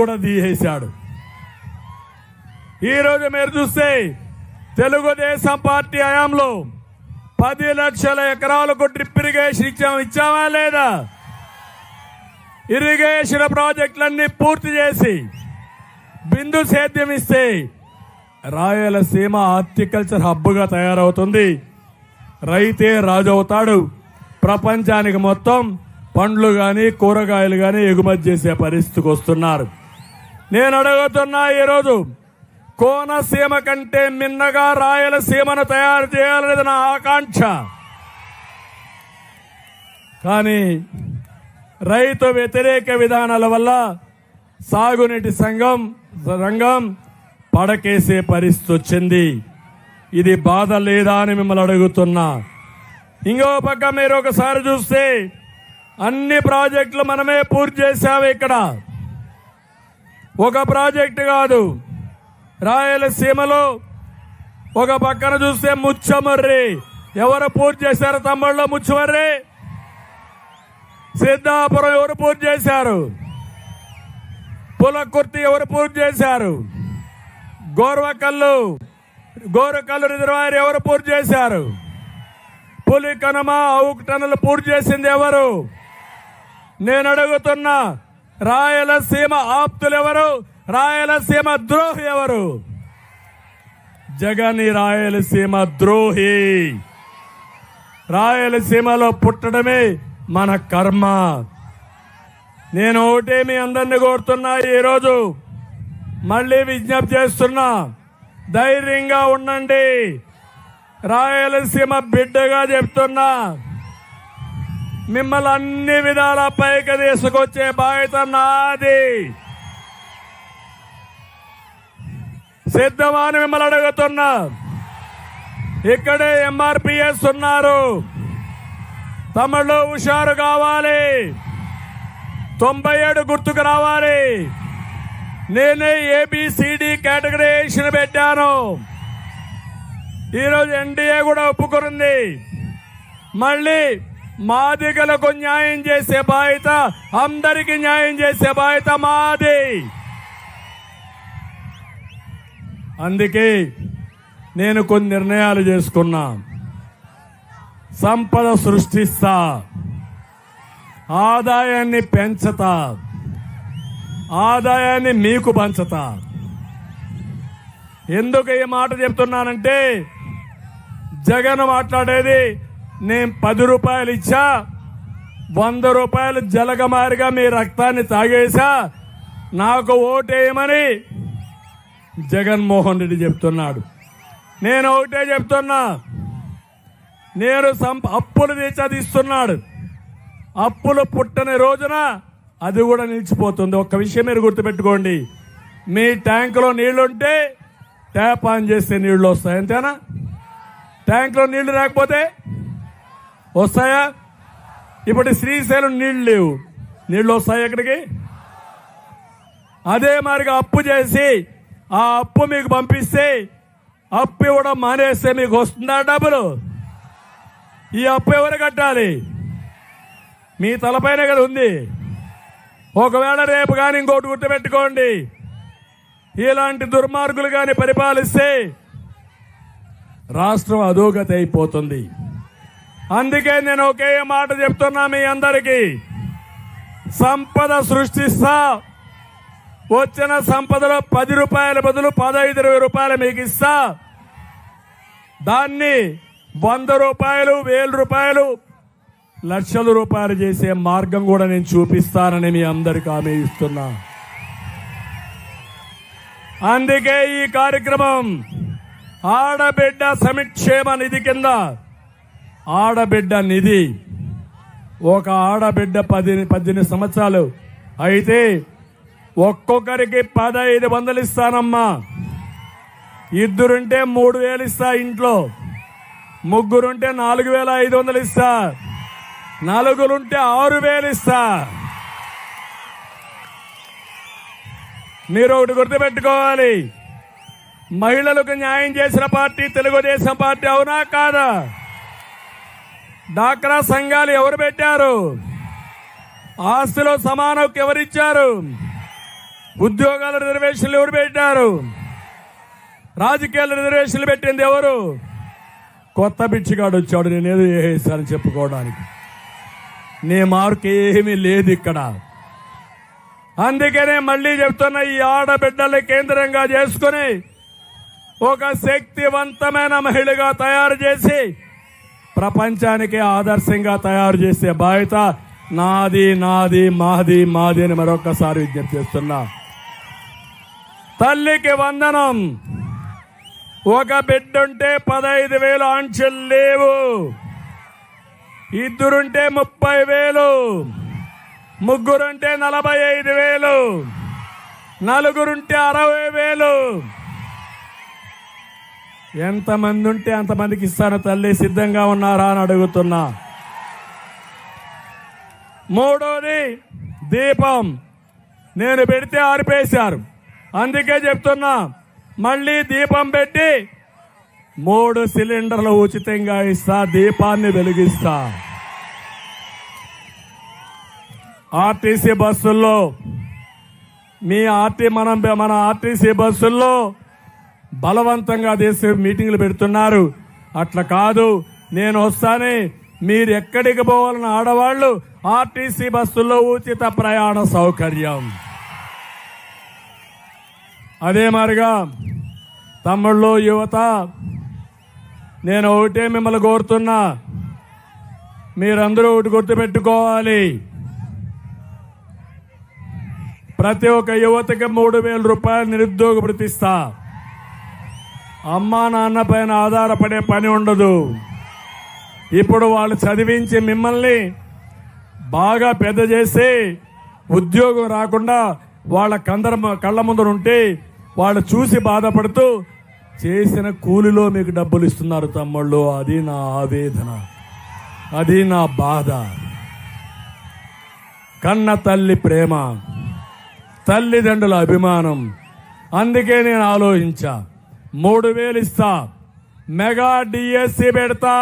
కూడా తీసేశాడు. ఈరోజు మీరు చూస్తే తెలుగుదేశం పార్టీ హయాంలో పది లక్షల ఎకరాలకు డ్రిప్ ఇరిగేషన్ ఇచ్చాం ఇచ్చామా లేదా? ఇరిగేషన్ ప్రాజెక్టులన్నీ పూర్తి చేసి బిందు సేద్యం ఇస్తే రాయలసీమ హార్టికల్చర్ హబ్గా తయారవుతుంది. రైతే రాజు అవుతాడు ప్రపంచానికి మొత్తం పండ్లు కానీ కూరగాయలు కానీ ఎగుమతి చేసే పరిస్థితికి వస్తున్నారు. నేను అడుగుతున్నా ఈరోజు కోనసీమ కంటే మిన్నగా రాయలసీమను తయారు చేయాలనేది నా ఆకాంక్ష. కానీ రైతు వ్యతిరేక విధానాల వల్ల సాగునీటి సంఘం రంగం పడకేసే పరిస్థితి వచ్చింది. ఇది బాధ లేదా అని మిమ్మల్ని అడుగుతున్నా. ఇంకో పక్క మీరు ఒకసారి చూస్తే అన్ని ప్రాజెక్టులు మనమే పూర్తి చేశాము ఇక్కడ. ఒక ప్రాజెక్టు కాదు. రాయలసీమలో ఒక పక్కన చూస్తే ముచ్చమర్రి. ఎవరు పూర్తి చేశారు తమ్ముళ్ళు ముచ్చమర్రి? సిద్ధాపురం ఎవరు పూర్తి చేశారు? పులకుర్తి ఎవరు పూర్తి చేశారు? గోర్వకల్లు గోరకల్లు రిజర్వాయర్ ఎవరు పూర్తి చేశారు? పులి కనుమ అవుకు టన్నులు పూర్తి చేసింది ఎవరు? నేను అడుగుతున్నా రాయలసీమ ఆప్తులు ఎవరు? రాయలసీమ ద్రోహి ఎవరు? జగని రాయలసీమ ద్రోహి. రాయలసీమలో పుట్టడమే మన కర్మ. నేను ఒకటే మీ అందరిని కోరుతున్నా ఈరోజు మళ్ళీ విజ్ఞప్తి చేస్తున్నా ధైర్యంగా ఉండండి. రాయలసీమ బిడ్డగా చెప్తున్నా మిమ్మల్ని అన్ని విధాల పైకి తీసుకొచ్చే బాధ్యత నాది. సిద్ధమాని మిమ్మల్ని అడుగుతున్నా. ఇక్కడే ఎంఆర్పిఎస్ ఉన్నారు. తమిళలో హుషారు కావాలి. తొంభై ఏడు గుర్తుకు రావాలి. నేనే ఏబిసిడి కేటగరైజేషన్ పెట్టాను. ఈరోజు ఎన్డీఏ కూడా ఒప్పుకునింది. మళ్ళీ మాదిగలకు న్యాయం చేసే బాధ్యత అందరికి న్యాయం చేసే బాధ్యత మాది. అందుకే నేను కొన్ని నిర్ణయాలు చేసుకున్నా. సంపద సృష్టిస్తా. ఆదాయాన్ని పెంచతా. ఆదాయాన్ని మీకు పంచతా. ఎందుకు ఈ మాట చెప్తున్నానంటే జగన్ మాట్లాడేది నేను పది రూపాయలు ఇచ్చా వంద రూపాయలు జలగమారిగా మీ రక్తాన్ని తాగేశా నాకు ఓటేయమని జగన్మోహన్ రెడ్డి చెప్తున్నాడు. నేను ఒకటే చెప్తున్నా నేను సంప అప్పులు తీర్చదిస్తున్నాడు. అప్పులు పుట్టని రోజున అది కూడా నిలిచిపోతుంది. ఒక్క విషయం మీరు గుర్తుపెట్టుకోండి. మీ ట్యాంకులో నీళ్ళుంటే ట్యాప్ ఆన్ చేస్తే నీళ్ళు వస్తాయి అంతేనా? ట్యాంకులో నీళ్ళు రాకపోతే వస్తాయా? ఇప్పుడు శ్రీశైలం నీళ్ళు లేవు. నీళ్ళు వస్తాయి ఎక్కడికి అదే మరిగా అప్పు చేసి ఆ అప్పు మీకు పంపిస్తే అప్పు ఇవ్వడం మానేస్తే మీకు వస్తుందా డబ్బులు? ఈ అప్పు ఎవరు కట్టాలి? మీ తలపైన కదా ఉంది. ఒకవేళ రేపు కానీ ఇంకోటి గుర్తుపెట్టుకోండి. ఇలాంటి దుర్మార్గులు కానీ పరిపాలిస్తే రాష్ట్రం అధోగతి అయిపోతుంది. అందుకే నేను ఒకే మాట చెప్తున్నా మీ అందరికీ. సంపద సృష్టిస్తా. వచ్చిన సంపదలో పది రూపాయల బదులు పదహైదు ఇరవై రూపాయలు మీకు ఇస్తా. దాన్ని వంద రూపాయలు వేల రూపాయలు లక్షల రూపాయలు చేసే మార్గం కూడా నేను చూపిస్తానని మీ అందరికి హామీ ఇస్తున్నా. అందుకే ఈ కార్యక్రమం ఆడబిడ్డ సమిక్షేమ నిధి కింద ఆడబిడ్డ నిధి. ఒక ఆడబిడ్డ పది పద్దెనిమిది సంవత్సరాలు. అయితే ఒక్కొక్కరికి పదహైదు వందలు ఇస్తానమ్మా. ఇద్దరుంటే మూడు వేలు ఇస్తా ఇంట్లో. ముగ్గురుంటే నాలుగు వేల ఐదు వందలు ఇస్తా. నలుగురుంటే ఆరు వేలు ఇస్తా. మీరు ఒకటి గుర్తుపెట్టుకోవాలి. మహిళలకు న్యాయం చేసిన పార్టీ తెలుగుదేశం పార్టీ అవునా కాదా? డాక్రా సంఘాలు ఎవరు పెట్టారు? ఆస్తిలో సమానం ఎవరిచ్చారు? ఉద్యోగాల రిజర్వేషన్లు ఎవరు పెట్టారు? రాజకీయాల రిజర్వేషన్లు పెట్టింది ఎవరు? కొత్త బిచ్చిగాడు వచ్చాడు నేనేదో చేశానని చెప్పుకోవడానికి. నీ మార్కు ఏమీ లేదు ఇక్కడ. అందుకనే మళ్ళీ చెప్తున్న ఈ ఆడబిడ్డల్ని కేంద్రంగా చేసుకుని ఒక శక్తివంతమైన మహిళగా తయారు చేసి ప్రపంచానికి ఆదర్శంగా తయారు చేసే బాధ్యత నాది నాది మాది మాది అని మరొకసారి విజ్ఞప్తి చేస్తున్నా. తల్లికి వందనం. ఒక బిడ్డుంటే పదహైదు వేలు ఆంక్షలు లేవు. ఇద్దరుంటే ముప్పై వేలు. ముగ్గురుంటే నలభై ఐదు వేలు. నలుగురుంటే అరవై వేలు. ఎంతమంది ఉంటే అంతమందికి ఇస్తాను తల్లి సిద్ధంగా ఉన్నారా అని అడుగుతున్నా. మూడోది దీపం. నేను పెడితే ఆరిపేశారు. అందుకే చెప్తున్నా మళ్ళీ దీపం పెట్టి మూడు సిలిండర్లు ఉచితంగా ఇస్తా దీపాన్ని వెలిగిస్తా. ఆర్టీసీ బస్సుల్లో మీ ఆర్టీ మనం మన ఆర్టీసీ బస్సుల్లో బలవంతంగా చేసే మీటింగ్లు పెడుతున్నారు. అట్లా కాదు. నేను వస్తానే. మీరు ఎక్కడికి పోవాలని ఆడవాళ్ళు ఆర్టీసీ బస్సుల్లో ఉచిత ప్రయాణ సౌకర్యం. అదే మారిగా తమ్ముళ్ళు యువత నేను ఒకటే మిమ్మల్ని కోరుతున్నా. మీరందరూ ఒకటి గుర్తుపెట్టుకోవాలి. ప్రతి ఒక్క యువతకి మూడు వేల రూపాయలు నిరుద్యోగ ప్రతిస్తా అమ్మా నాన్న పైన ఆధారపడే పని ఉండదు. ఇప్పుడు వాళ్ళు చదివించి మిమ్మల్ని బాగా పెద్ద చేసి ఉద్యోగం రాకుండా వాళ్ళ కందర కళ్ళ ముందర ఉంటే వాళ్ళు చూసి బాధపడుతూ చేసిన కూలిలో మీకు డబ్బులు ఇస్తున్నారు తమ్ముళ్ళు. అది నా ఆవేదన. అది నా బాధ. కన్న తల్లి ప్రేమ. తల్లిదండ్రుల అభిమానం. అందుకే నేను ఆలోచించా. మూడు వేలు ఇస్తా. మెగా డిఎస్సి పెడతా.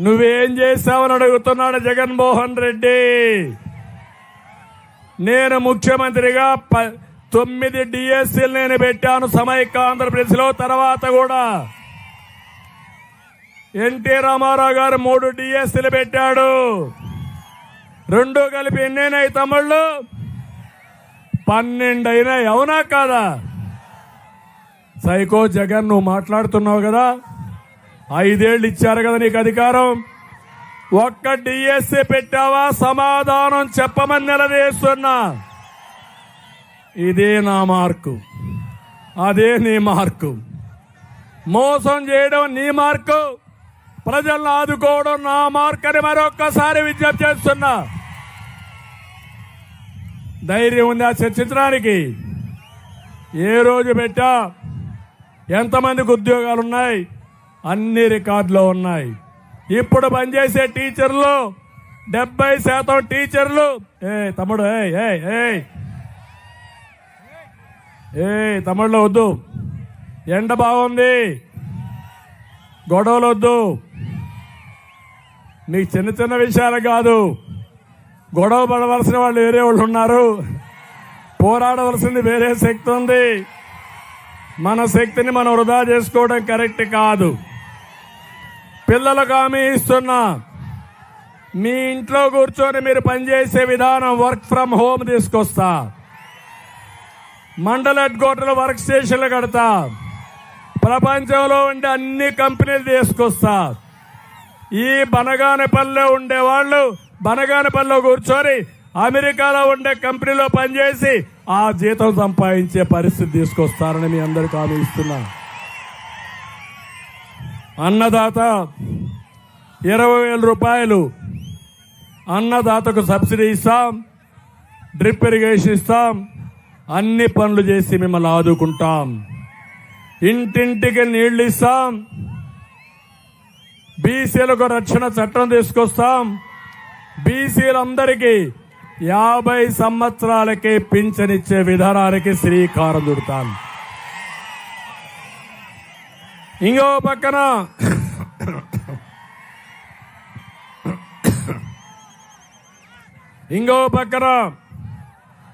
నువ్వేం చేశావని అడుగుతున్నాడు జగన్మోహన్ రెడ్డి. నేను ముఖ్యమంత్రిగా ప- తొమ్మిది డిఎస్సీలు నేను పెట్టాను సమైక్య ఆంధ్రప్రదేశ్లో తర్వాత కూడా ఎన్టీ రామారావు గారు మూడు డిఎస్సీలు పెట్టాడు. రెండు కలిపి ఎన్నైనాయి తమ్ముళ్ళు? పన్నెండు అయినాయి అవునా కాదా? సైకో జగన్ నువ్వు మాట్లాడుతున్నావు కదా? ఐదేళ్ళు ఇచ్చారు కదా నీకు అధికారం. ఒక్క డిఎస్సి పెట్టావా? సమాధానం చెప్పమని నిలదీస్తున్నా. ఇదే నా మార్కు. అదే నీ మార్కు. మోసం చేయడం నీ మార్కు. ప్రజలను ఆదుకోవడం నా మార్క్ అని మరొక్కసారి విజ్ఞప్తి చేస్తున్నా. ధైర్యం ఉంది ఆ చర్చించడానికి ఏ రోజు పెట్టా? ఎంతమందికి ఉద్యోగాలు ఉన్నాయి అన్ని రికార్డులో ఉన్నాయి. ఇప్పుడు పనిచేసే టీచర్లు డెబ్బై శాతం టీచర్లు. ఏ తమ్ముడు ఏ ఏ ఏ తమ్ముళ్ళు వద్దు. ఎండ బాగుంది. గొడవలు వద్దు నీకు చిన్న చిన్న విషయాలు కాదు. గొడవ పడవలసిన వాళ్ళు వేరే వాళ్ళు ఉన్నారు. పోరాడవలసింది వేరే శక్తి ఉంది. మన శక్తిని మనం వృధా చేసుకోవడం కరెక్ట్ కాదు. పిల్లలకు హామీ ఇస్తున్నా. మీ ఇంట్లో కూర్చొని మీరు పనిచేసే విధానం వర్క్ ఫ్రమ్ హోమ్ తీసుకొస్తా. మండల హెడ్ క్వార్టర్లో వర్క్ స్టేషన్లు కడతా. ప్రపంచంలో ఉండే అన్ని కంపెనీలు తీసుకొస్తా. ఈ బనగానపల్లిలో ఉండే వాళ్ళు బనగానపల్లిలో కూర్చొని అమెరికాలో ఉండే కంపెనీలో పనిచేసి ఆ జీతం సంపాదించే పరిస్థితి తీసుకొస్తారని మీ అందరికీ హామీ ఇస్తున్నా. అన్నదాత ఇరవై వేల రూపాయలు అన్నదాతకు సబ్సిడీ ఇస్తాం డ్రిప్ ఇరిగేషన్ ఇస్తాం అన్ని పనులు చేసి మిమ్మల్ని ఆదుకుంటాం. ఇంటింటికి నీళ్ళు ఇస్తాం బీసీలకు రక్షణ చట్టం తీసుకొస్తాం బీసీలందరికీ యాభై సంవత్సరాలకి పింఛనిచ్చే విధానానికి శ్రీకారం చుడతాను ఇంకో పక్కన ఇంకో పక్కన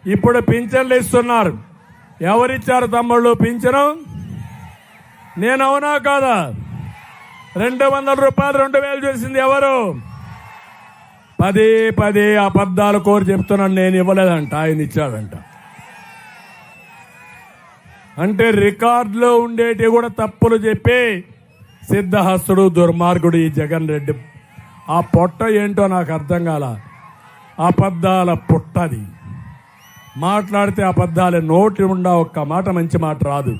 ఇప్పుడు పింఛన్లు ఇస్తున్నారు. ఎవరిచ్చారు తమ్ముళ్ళు పింఛను? నేను అవునా కాదా? రెండు వందల రూపాయలు రెండు వేలు చేసింది ఎవరు? పదే పదే అబద్ధాలు కోరి చెప్తున్నాను నేను ఇవ్వలేదంట ఆయన ఇచ్చాడంట. అంటే రికార్డులో ఉండేటివి కూడా తప్పులు చెప్పి సిద్ధహస్తుడు దుర్మార్గుడు ఈ జగన్ రెడ్డి. ఆ పొట్ట ఏంటో నాకు అర్థం కాల. అబద్ధాల పుట్టది. మాట్లాడితే అబద్ధాలే నోటి ఉండా ఒక్క మాట మంచి మాట రాదు.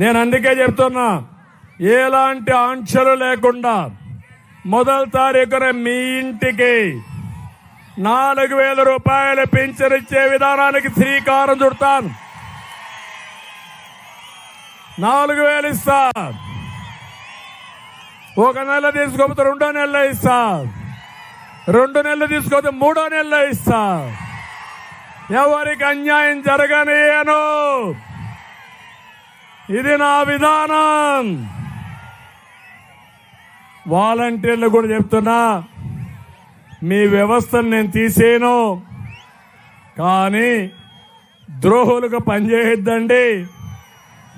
నేను అందుకే చెప్తున్నా ఎలాంటి ఆంక్షలు లేకుండా మొదటి తారీఖున మీ ఇంటికి నాలుగు వేల రూపాయలు పింఛనిచ్చే విధానానికి శ్రీకారం చుడతాను. నాలుగు వేలు ఇస్తా. ఒక నెల తీసుకోకపోతే రెండో నెల ఇస్తా. రెండు నెలలు తీసుకోకపోతే మూడో నెల ఇస్తా. ఎవరికి అన్యాయం జరగనియను. ఇది నా విధానం. వాలంటీర్లు కూడా చెప్తున్నా మీ వ్యవస్థను నేను తీసేను కానీ ద్రోహులకు పనిచేయొద్దండి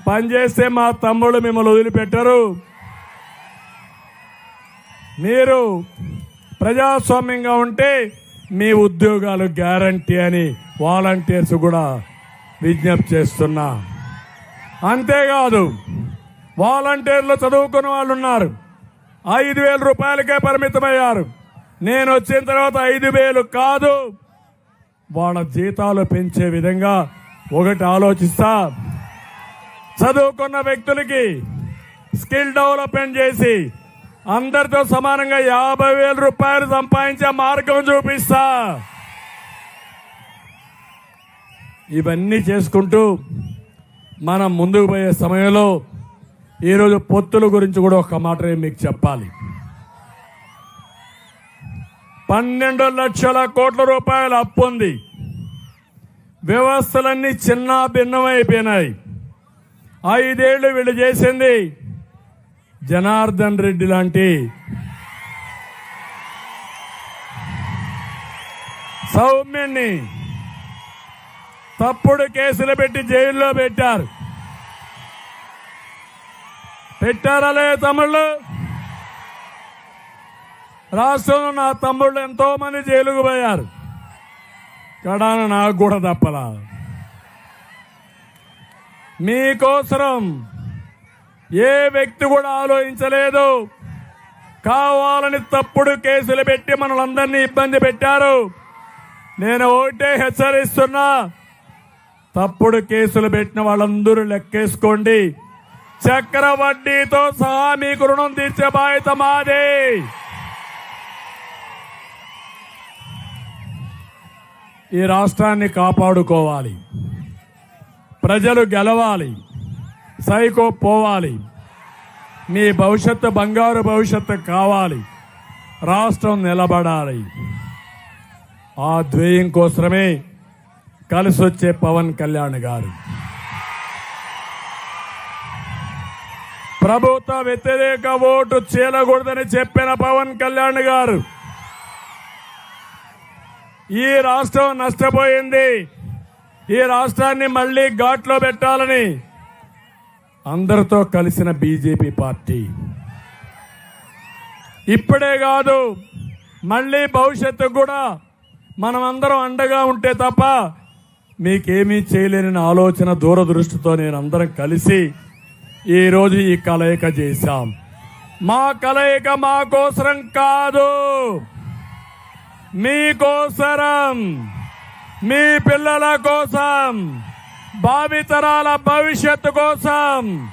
పనిచేస్తే మా తమ్ముడు మిమ్మల్ని వదిలిపెట్టరు. మీరు ప్రజాస్వామ్యంగా ఉంటే మీ ఉద్యోగాలు గ్యారంటీ అని వాలంటీర్స్ కూడా విజ్ఞప్తి చేస్తున్నా. అంతేకాదు వాలంటీర్లు చదువుకున్న వాళ్ళు ఉన్నారు. ఐదు వేల రూపాయలకే పరిమితమయ్యారు. నేను వచ్చిన తర్వాత ఐదు వేలు కాదు. వాళ్ళ జీతాలు పెంచే విధంగా ఒకటి ఆలోచిస్తా. చదువుకున్న వ్యక్తులకి స్కిల్ డెవలప్మెంట్ చేసి అందరితో సమానంగా యాభై వేల రూపాయలు సంపాదించే మార్గం చూపిస్తా. ఇవన్నీ చేసుకుంటూ మనం ముందుకు పోయే సమయంలో ఈరోజు పొత్తుల గురించి కూడా ఒక మాట మీకు చెప్పాలి. పన్నెండు లక్షల కోట్ల రూపాయల అప్పు ఉంది. వ్యవస్థలన్నీ చిన్న భిన్నమైపోయినాయి. ఐదేళ్ళు వీళ్ళు చేసింది జనార్దన్ రెడ్డి లాంటి సౌమ్యుణ్ణి. తప్పుడు కేసులు పెట్టి జైల్లో పెట్టారు. పెట్టారా లే తమ్ముళ్ళు? రాష్ట్రంలో నా తమ్ముళ్ళు ఎంతో మంది జైలుకు పోయారు. కడాన నాకు కూడా తప్పలా. మీకోసరం ఏ వ్యక్తి కూడా ఆలోచించలేదు. కావాలని తప్పుడు కేసులు పెట్టి మనలందరినీ ఇబ్బంది పెట్టారు. నేను ఒకటే హెచ్చరిస్తున్నా. తప్పుడు కేసులు పెట్టిన వాళ్ళందరూ లెక్కేసుకోండి. చక్ర వడ్డీతో సహా మీకు రుణం తీర్చే బాధ్యత మాదే. ఈ రాష్ట్రాన్ని కాపాడుకోవాలి. ప్రజలు గెలవాలి. సైకో పోవాలి. మీ భవిష్యత్తు బంగారు భవిష్యత్తు కావాలి. రాష్ట్రం నిలబడాలి. ఆ ధ్యేయం కోసమే కలిసొచ్చే పవన్ కళ్యాణ్ గారు. ప్రభుత్వ వ్యతిరేక ఓటు చీలకూడదని చెప్పిన పవన్ కళ్యాణ్ గారు. ఈ రాష్ట్రం నష్టపోయింది. ఈ రాష్ట్రాన్ని మళ్ళీ ఘాట్లో పెట్టాలని అందరితో కలిసిన బీజేపీ పార్టీ. ఇప్పుడే కాదు మళ్ళీ భవిష్యత్తు కూడా మనమందరం అండగా ఉంటే తప్ప మీకేమీ చేయలేని ఆలోచన దూరదృష్టితో నేను అందరం కలిసి ఈరోజు ఈ కలయిక చేశాం. మా కలయిక మా కోసరం కాదు. మీకోసరం మీ పిల్లల కోసం భావితరాల భవిష్యత్తు కోసం.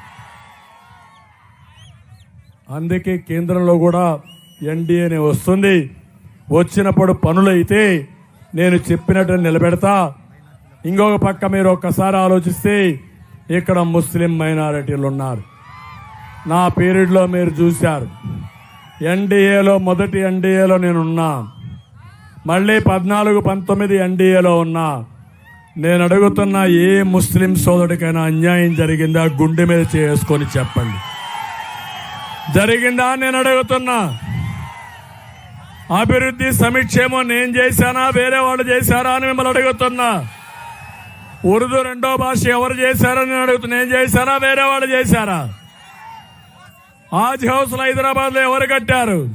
అందుకే కేంద్రంలో కూడా ఎన్డీఏనే వస్తుంది. వచ్చినప్పుడు పనులైతే నేను చెప్పినట్టు నిలబెడతా. ఇంకొక పక్క మీరు ఒక్కసారి ఆలోచిస్తే ఇక్కడ ముస్లిం మైనారిటీలు ఉన్నారు. నా పీరియడ్లో మీరు చూశారు. ఎన్డీఏలో మొదటి ఎన్డీఏలో నేనున్నా. మళ్ళీ పద్నాలుగు పంతొమ్మిది ఎన్డీఏలో ఉన్నా. నేను అడుగుతున్న ఏ ముస్లిం సోదరుడికైనా అన్యాయం జరిగిందా? గుండె మీద చేసుకొని చెప్పండి. జరిగిందా నేను అడుగుతున్నా. అభివృద్ధి సమీక్షేమో నేను చేశానా? వేరే వాళ్ళు చేశారా అని మిమ్మల్ని అడుగుతున్నా. ఉర్దూ రెండో భాష ఎవరు చేశారని అడుగుతున్నా. నేను చేశారా వేరే వాళ్ళు చేశారా? ఆజ్ హౌస్ హైదరాబాద్లో ఎవరు కట్టారు?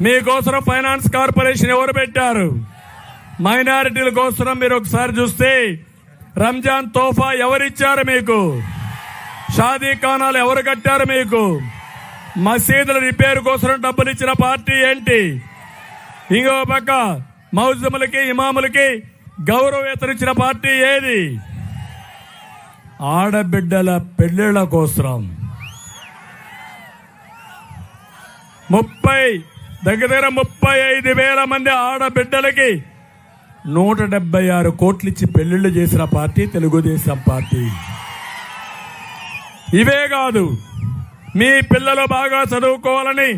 మీకోసం ఫైనాన్స్ కార్పొరేషన్ ఎవరు పెట్టారు? మైనారిటీల కోసం మీరు ఒకసారి చూస్తే రంజాన్ తోఫా ఎవరిచ్చారు మీకు? షాదీ ఖానాలు ఎవరు కట్టారు మీకు? మసీదుల రిపేర్ కోసం డబ్బులు ఇచ్చిన పార్టీ ఏంటి? ఇంకో పక్క మౌజములకి ఇమాములకి గౌరవేతలు ఇచ్చిన పార్టీ ఏది? ఆడబిడ్డల పెళ్ళిళ్ళ కోసం. ముప్పై దగ్గర దగ్గర ముప్పై ఐదు వేల మంది ఆడబిడ్డలకి నూట డెబ్బై ఆరు కోట్లు ఇచ్చి పెళ్ళిళ్ళు చేసిన పార్టీ తెలుగుదేశం పార్టీ. ఇవే కాదు మీ పిల్లలు బాగా చదువుకోవాలని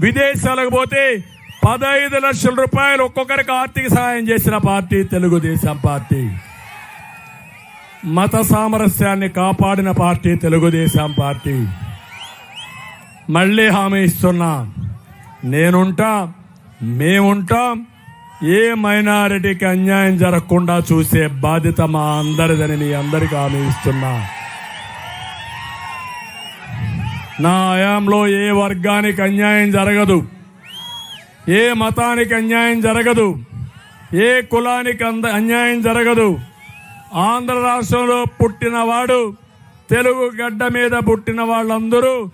విదేశాలకు పోతే పదహైదు లక్షల రూపాయలు ఒక్కొక్కరికి ఆర్థిక సహాయం చేసిన పార్టీ తెలుగుదేశం పార్టీ. మత సామరస్యాన్ని కాపాడిన పార్టీ తెలుగుదేశం పార్టీ. మళ్ళీ హామీ ఇస్తున్నా. నేనుంటా మేముంటాం. ఏ మైనారిటీకి అన్యాయం జరగకుండా చూసే బాధ్యత మా అందరిదని మీ అందరికి హామీ ఇస్తున్నా. నా హయాంలో ఏ వర్గానికి అన్యాయం జరగదు. ఏ మతానికి అన్యాయం జరగదు ఏ కులానికి అంద- అన్యాయం జరగదు. ఆంధ్ర రాష్ట్రంలో పుట్టినవాడు తెలుగు గడ్డ మీద పుట్టిన వాళ్ళందరూ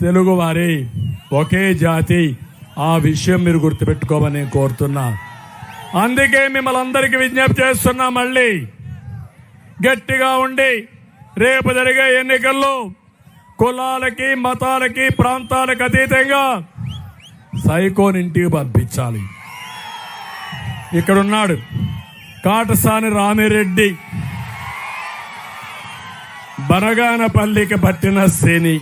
తెలుగువారి ఒకే జాతి. ఆ విషయం మీరు గుర్తుపెట్టుకోమని నేను కోరుతున్నా. అందుకే మిమ్మల్ని అందరికీ విజ్ఞప్తి చేస్తున్నా మళ్ళీ. గట్టిగా ఉండి రేపు జరిగే ఎన్నికల్లో కులాలకి మతాలకి ప్రాంతాలకు అతీతంగా సైకోన్ ఇంటికి పంపించాలి. ఇక్కడున్నాడు. కాటసాని రామిరెడ్డి. బనగానపల్లికి పట్టిన శని.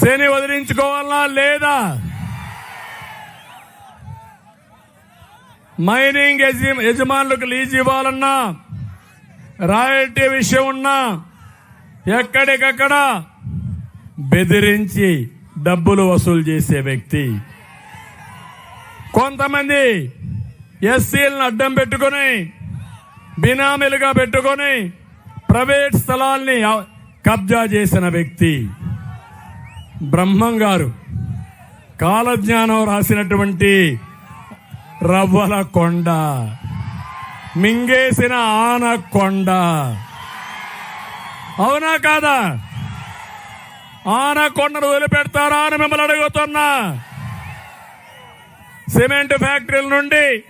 శని వదిలించుకోవాలా లేదా? మైనింగ్ యజమానులకు లీజ్ ఇవ్వాలన్నా? రాయల్టీ విషయం ఉన్నా? ఎక్కడికక్కడ? బెదిరించి డబ్బులు వసూలు చేసే వ్యక్తి. కొంతమంది ఎస్సీలను అడ్డం పెట్టుకొని బినామీలుగా పెట్టుకొని ప్రైవేట్ స్థలాల్ని కబ్జా చేసిన వ్యక్తి. బ్రహ్మం గారు కాలజ్ఞానం రాసినటువంటి రవ్వల కొండ మింగేసిన ఆనకొండ. అవునా కాదా? ఆనకొండను వదిలిపెడతారా అని మిమ్మల్ని అడుగుతున్నా. సిమెంట్ ఫ్యాక్టరీల నుండి